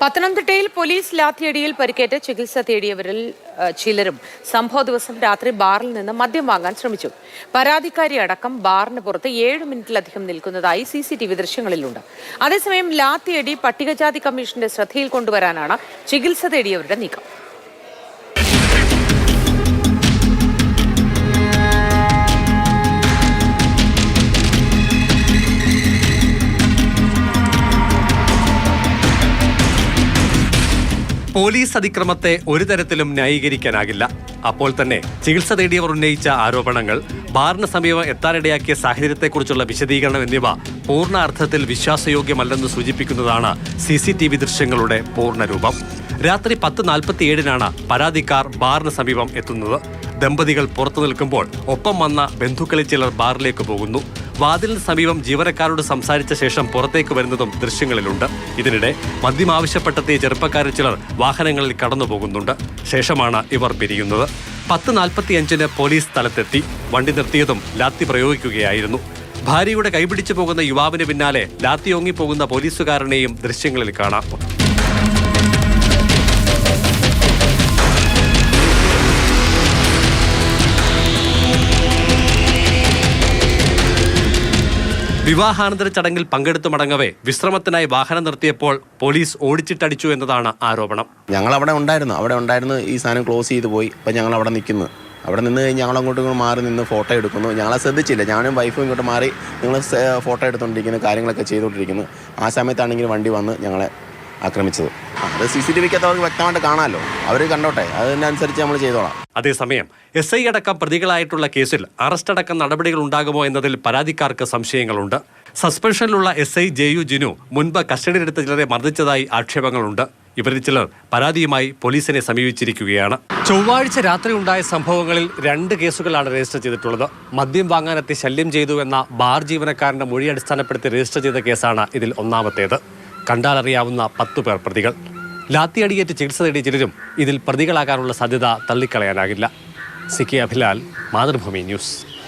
പത്തനംതിട്ടയിൽ പോലീസ് ലാത്തിയടിയിൽ പരിക്കേറ്റ് ചികിത്സ തേടിയവരിൽ ചിലരും സംഭവ ദിവസം രാത്രി ബാറിൽ നിന്ന് മദ്യം വാങ്ങാൻ ശ്രമിച്ചു. പരാതിക്കാരി അടക്കം ബാറിന് പുറത്ത് ഏഴ് മിനിറ്റിലധികം നിൽക്കുന്നതായി സി സി ടി വി ദൃശ്യങ്ങളിലുണ്ട്. അതേസമയം ലാത്തിയടി പട്ടികജാതി കമ്മീഷന്റെ ശ്രദ്ധയിൽ കൊണ്ടുവരാനാണ് ചികിത്സ തേടിയവരുടെ നീക്കം. പോലീസ് അതിക്രമത്തെ ഒരു തരത്തിലും ന്യായീകരിക്കാനാകില്ല. അപ്പോൾ തന്നെ ചികിത്സ തേടിയവർ ഉന്നയിച്ച ആരോപണങ്ങൾ ബാറിന് സമീപം എത്താനിടയാക്കിയ സാഹചര്യത്തെക്കുറിച്ചുള്ള വിശദീകരണം എന്നിവ പൂർണ അർത്ഥത്തിൽ വിശ്വാസയോഗ്യമല്ലെന്ന് സൂചിപ്പിക്കുന്നതാണ് സി സി ടി വി ദൃശ്യങ്ങളുടെ പൂർണരൂപം രാത്രി പത്ത് നാൽപ്പത്തിയേഴിനാണ് പരാതിക്കാർ ബാറിന് സമീപം എത്തുന്നത്. ദമ്പതികൾ പുറത്തു നിൽക്കുമ്പോൾ ഒപ്പം വന്ന ബന്ധുക്കളിൽ ചിലർ ബാറിലേക്ക് പോകുന്നു. വാതിലിന് സമീപം ജീവനക്കാരോട് സംസാരിച്ച ശേഷം പുറത്തേക്ക് വരുന്നതും ദൃശ്യങ്ങളിലുണ്ട്. ഇതിനിടെ മദ്യം ആവശ്യപ്പെട്ടെത്തിയ ചെറുപ്പക്കാരിൽ ചിലർ വാഹനങ്ങളിൽ കടന്നു പോകുന്നുണ്ട്. ശേഷമാണ് ഇവർ പിരിയുന്നത്. പത്ത് നാൽപ്പത്തിയഞ്ചിന് പോലീസ് സ്ഥലത്തെത്തി. വണ്ടി നിർത്തിയതും ലാത്തി പ്രയോഗിക്കുകയായിരുന്നു. ഭാര്യയുടെ കൈപിടിച്ചു പോകുന്ന യുവാവിന് പിന്നാലെ ലാത്തി ഓങ്ങിപ്പോകുന്ന പോലീസുകാരനെയും ദൃശ്യങ്ങളിൽ കാണാം. വിവാഹാനന്തര ചടങ്ങിൽ പങ്കെടുത്തു മടങ്ങവേ വിശ്രമത്തിനായി വാഹനം നിർത്തിയപ്പോൾ പോലീസ് ഓടിച്ചിട്ടടിച്ചു എന്നതാണ് ആരോപണം. ഞങ്ങൾ അവിടെ ഉണ്ടായിരുന്നു. അവിടെ ഉണ്ടായിരുന്നു. ഈ സാധനം ക്ലോസ് ചെയ്തു പോയി. അപ്പം ഞങ്ങൾ അവിടെ നിൽക്കുന്നു. അവിടെ നിന്ന് കഴിഞ്ഞ് ഞങ്ങൾ അങ്ങോട്ടും ഇങ്ങോട്ട് മാറി നിന്ന് ഫോട്ടോ എടുക്കുന്നു. ഞങ്ങളെ ശ്രദ്ധിച്ചില്ല. ഞാനും വൈഫും ഇങ്ങോട്ട് മാറി നിങ്ങൾ ഫോട്ടോ എടുത്തുകൊണ്ടിരിക്കുന്നു കാര്യങ്ങളൊക്കെ ചെയ്തുകൊണ്ടിരിക്കുന്നു ആ സമയത്താണെങ്കിൽ വണ്ടി വന്ന് ഞങ്ങളെ ആക്രമിച്ചത്. അത് സി സി ടി വിക്കകത്ത് അവർക്ക് വ്യക്തമായിട്ട് കാണാമല്ലോ. അവർ കണ്ടോട്ടെ അതിനനുസരിച്ച് നമ്മൾ ചെയ്തോളാം. അതേസമയം എസ് ഐ അടക്കം പ്രതികളായിട്ടുള്ള കേസിൽ അറസ്റ്റ് അടക്കം നടപടികൾ ഉണ്ടാകുമോ എന്നതിൽ പരാതിക്കാർക്ക് സംശയങ്ങളുണ്ട്. സസ്പെൻഷനിലുള്ള S I J U Jinu മുൻപ് കസ്റ്റഡിയിലെടുത്ത ചിലരെ മർദ്ദിച്ചതായി ആക്ഷേപങ്ങളുണ്ട്. ഇവരിൽ ചിലർ പരാതിയുമായി പോലീസിനെ സമീപിച്ചിരിക്കുകയാണ്. ചൊവ്വാഴ്ച രാത്രി ഉണ്ടായ സംഭവങ്ങളിൽ രണ്ട് കേസുകളാണ് രജിസ്റ്റർ ചെയ്തിട്ടുള്ളത്. മദ്യം വാങ്ങാനെത്തി ശല്യം ചെയ്തു എന്ന ബാർ ജീവനക്കാരന്റെ മൊഴി അടിസ്ഥാനപ്പെടുത്തി രജിസ്റ്റർ ചെയ്ത കേസാണ് ഇതിൽ ഒന്നാമത്തേത്. കണ്ടാലറിയാവുന്ന പത്തു പേർ പ്രതികൾ. ലാത്തിയടിയേറ്റ് ചികിത്സ തേടിയ ചിലരും ഇതിൽ പ്രതികളാകാനുള്ള സാധ്യത തള്ളിക്കളയാനാകില്ല. C K Abhilal Mathrubhumi news.